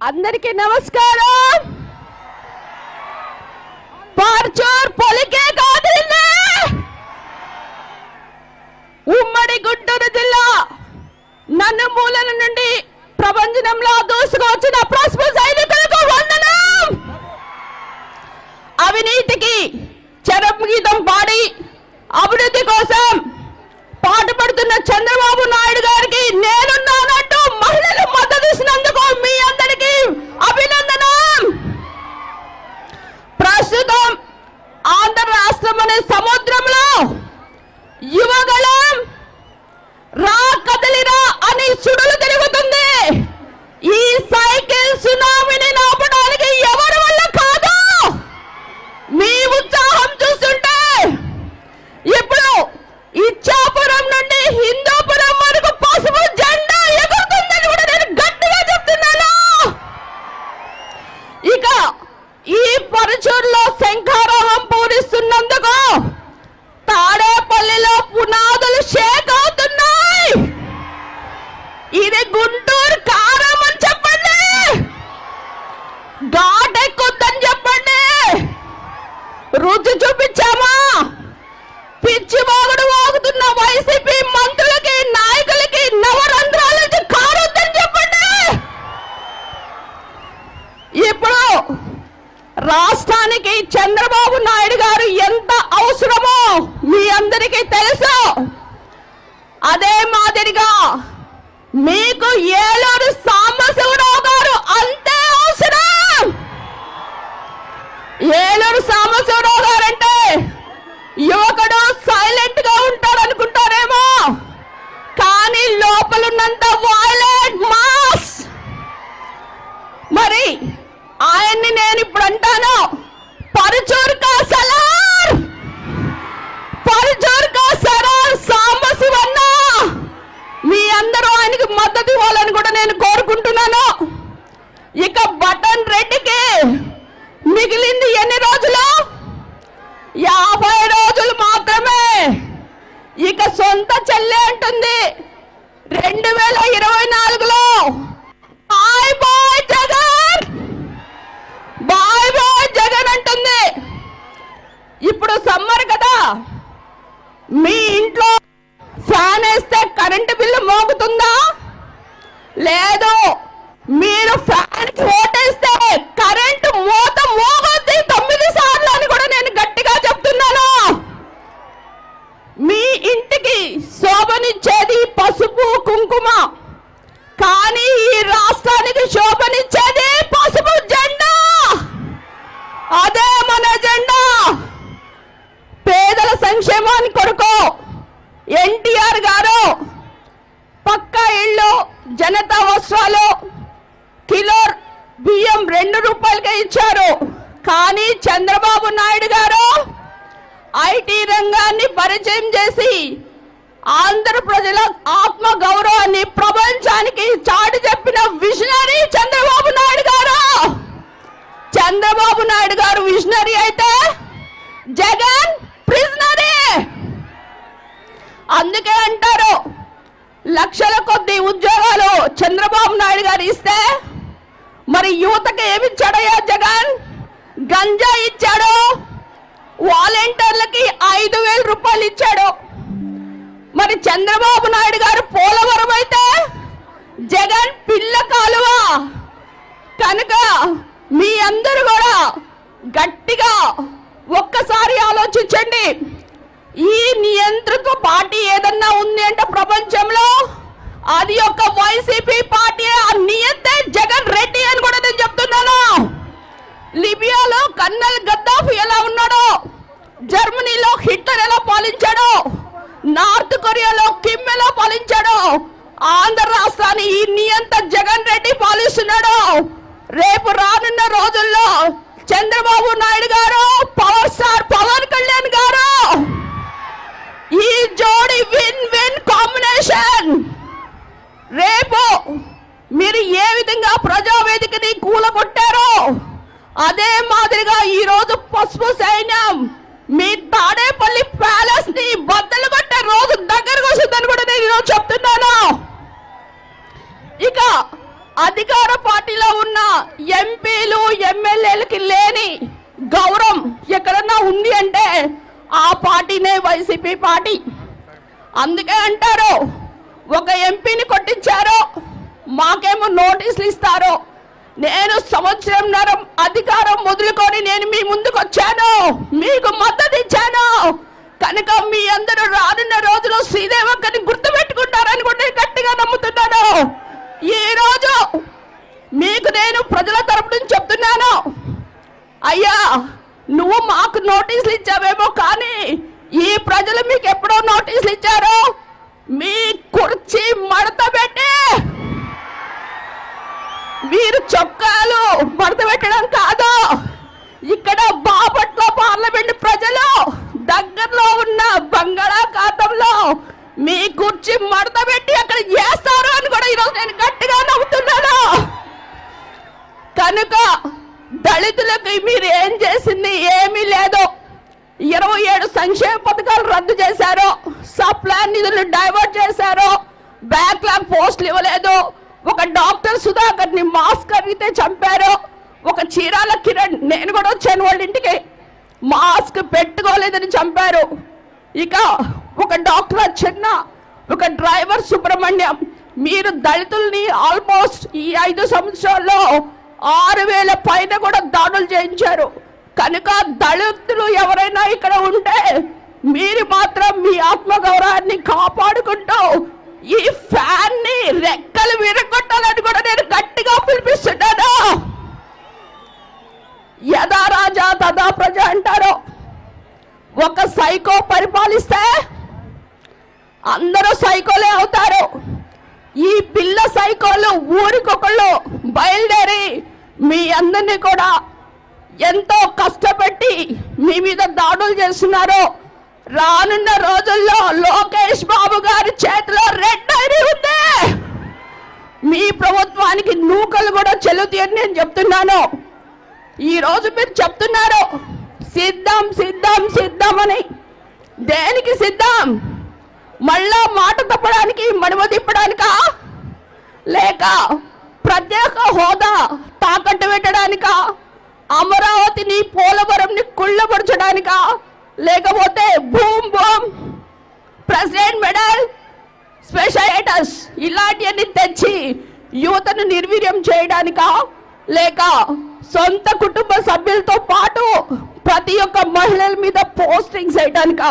అందరికీ నమస్కారం. పార్చూర్ పొలికే కాదు ఉమ్మడి గుంటూరు జిల్లా నన్నుమూలల నుండి ప్రపంచంలో దూసుకొచ్చిన ప్రశ్న సైనికులకు వందనం. అవినీతికి చరపు గీతం పాడి అభివృద్ధి కోసం పాటుపడుతున్న చంద్రబాబు నాయుడు గారికి నేనున్నానంటూ మహిళలు మద్దతు ఇచ్చినందుకు ఈ రాష్ట్రానికి చంద్రబాబు నాయుడు గారు ఎంత అవసరమో మీ అందరికీ తెలుసు. అదే మాదిరిగా మీకు ఏలో అని కూడా నేను కోరుకుంటున్నాను. ఇక బటన్ రెడ్డికి మిగిలింది ఎన్ని రోజులు? యాభై రోజులు మాత్రమే. ఇక సొంత చెల్లె అంటుంది. రెండు వేల ఇరవై నాలుగు లేదు. మీరు ఫ్యాన్కి ఓటేస్తే కరెంటు మూత మోగొద్ది తొమ్మిది సార్లు అని కూడా నేను గట్టిగా చెప్తున్నాను. మీ ఇంటికి శోభనిచ్చేది పసుపు కుంకుమ. కానీ ఈ రాష్ట్రానికి శోభనిచ్చేది పసుపు జెండా. అదే మన జెండా. పేదల సంక్షేమాన్ని కొరకు ఎన్టీఆర్ గారు పక్క జనతా వస్త్రాలు కిలో బియ్యం రెండు రూపాయలకే ఇచ్చారు. కానీ చంద్రబాబు నాయుడు గారు ఐటీ రంగాన్ని పరిచయం చేసి ఆంధ్ర ప్రజల ఆత్మ గౌరవాన్ని ప్రపంచానికి చాటి చెప్పిన విజనరీ చంద్రబాబు నాయుడు గారు. చంద్రబాబు నాయుడు గారు విజనరీ అయితే జగన్ ప్రిజనరీ అందుకే అంటారు లక్షల కొద్ది ఉద్యోగ చంద్రబాబు నాయుడు గారు ఇస్తే మరి యువతకి ఏమిచ్చాడయ్యా జగన్? గంజా ఇచ్చాడు. వాలంటీర్లకి ఐదు వేల రూపాయలు ఇచ్చాడు. మరి చంద్రబాబు నాయుడు గారు పోలవరం అయితే జగన్ పిల్ల కాలువ కనుక మీ అందరూ కూడా గట్టిగా ఒక్కసారి ఆలోచించండి ఈ నియంత్రిత పార్టీ ఏదన్నా ఉంది అంటే ప్రపంచంలో అది ఒక వైసీపీ పార్టీ ఆ నియంతే జగన్ రెడ్డి అని కూడా నేను చెప్తున్నాను లిబియాలో కన్నల్ గద్దాఫ్ ఎలా ఉన్నాడో జర్మనీలో హిట్లర్ ఎలా పాలించాడో నార్త్ కొరియాలో కిమ్ ఎలా పాలించాడో ఆంధ్ర రాష్ట్రాన్ని ఈ నియంత జగన్ రెడ్డి పాలిస్తున్నాడు రేపు రానున్న రోజుల్లో చంద్రబాబు నాయుడు గారు పవర్ స్టార్ పవన్ కళ్యాణ్ గారు ఈ జోడి విన్ విన్ కాంబినేషన్. రేపు మీరు ఏ విధంగా ప్రజావేదికని కూలగొట్టారో అదే మాదిరిగా ఈ రోజు పసుపు సైన్యం మీ తాడేపల్లి ప్యాలెస్ని బద్దలు కొట్టే రోజు దగ్గరకు వస్తుందని కూడా నేను ఈరోజు చెప్తున్నాను. ఇక అధికార పార్టీలో ఉన్న ఎంపీలు ఎమ్మెల్యేలకి లేని గౌరవం ఎక్కడన్నా ఉంది అంటే ఆ పార్టీనే వైసీపీ పార్టీ. అందుకే అంటారు ఒక ఎంపీని కొట్టించారో మాకేమో నోటీసులు ఇస్తారో. నేను సంవత్సరంన్నర అధికారం మొదలుకొని నేను మీ ముందుకు వచ్చాను. మీకు మద్దతు ఇచ్చాను. కనుక మీ అందరూ రానున్న రోజులు శ్రీదేవక్కని గుర్తుపెట్టుకుంటారని కూడా గట్టిగా నమ్ముతున్నాను. ఈ రోజు మీకు నేను ప్రజల తరపు నుంచి చెప్తున్నాను. అయ్యా నువ్వు మాకు నోటీసులు ఇచ్చావేమో కానీ ఈ ప్రజలు మీకు ఎప్పుడో నోటీసులు ఇచ్చారు. మీ కుర్చీ మడత పెట్టి మీరు చొక్కాలు మడత పెట్టడం కాదు. ఇక్కడ బాపట్ల పార్లమెంట్ ప్రజలు దగ్గరలో ఉన్న బంగాళాఖాతంలో మీ కుర్చీ మడత పెట్టి అక్కడ చేస్తారు అని కూడా ఈరోజు నేను గట్టిగా నవ్వుతున్నాను. కనుక దళితులకు మీరు ఏం చేసింది ఏమీ లేదు. ఇరవై ఏడు సంక్షేమ పథకాలు రద్దు చేశారు. సప్లాన్ నిధులు డైవర్ట్ చేశారు. బ్యాక్లాగ్ పోస్టులు ఇవ్వలేదు. ఒక డాక్టర్ సుధాకర్ని మాస్క్ అడిగితే చంపారు. ఒక చీరాల కిరణ్ నేను కూడా వచ్చాను వాళ్ళ ఇంటికి. మాస్క్ పెట్టుకోలేదని చంపారు. ఇక ఒక డాక్టర్ చిన్న ఒక డ్రైవర్ సుబ్రహ్మణ్యం. మీరు దళితుల్ని ఆల్మోస్ట్ ఈ ఐదు సంవత్సరాల్లో ఆరు వేల పైన కూడా దాడులు చేయించారు. కనుక దళితులు ఎవరైనా ఇక్కడ ఉంటే మీరు మాత్రం మీ ఆత్మగౌరవాన్ని కాపాడుకుంటూ ఈ ఫ్యాన్ని రెక్కలు విరగొట్టాలని కూడా నేను గట్టిగా పిలిపిస్తున్నాను యథా రాజా తదా ప్రజ అంటారు ఒక సైకో పరిపాలిస్తే అందరూ సైకోలే అవుతారు. ఈ పిల్ల సైకోలు ఊరికొకళ్ళు బయలుదేరి మీ అందరినీ కూడా ఎంతో కష్టపెట్టి మీ మీద దాడులు చేస్తున్నారు. రానున్న రోజుల్లో లోకేష్ బాబు గారి చేతిలో రెడ్ ఐడి ఉంది. మీ ప్రభుత్వానికి నూకలు కూడా చెల్లుతాయని నేను చెప్తున్నాను. ఈ రోజు మీరు చెప్తున్నారు సిద్ధం సిద్ధం సిద్ధం అని. దేనికి సిద్ధం? మళ్ళా మాట తప్పడానికి మడమ తిప్పడానికా? లేక ప్రత్యేక హోదా తాకట్టు పెట్టడానికా? అమరావతిని పోలవరంని కుళ్ళపరచడానికా లేకపోతే boom boom president medal special ఇలాంటివన్నీ తెచ్చి యువతను నిర్వీర్యం చేయడానికా? లేక సొంత కుటుంబ సభ్యులతో పాటు ప్రతి ఒక్క మహిళల మీద పోస్టింగ్స్ వేయడానికా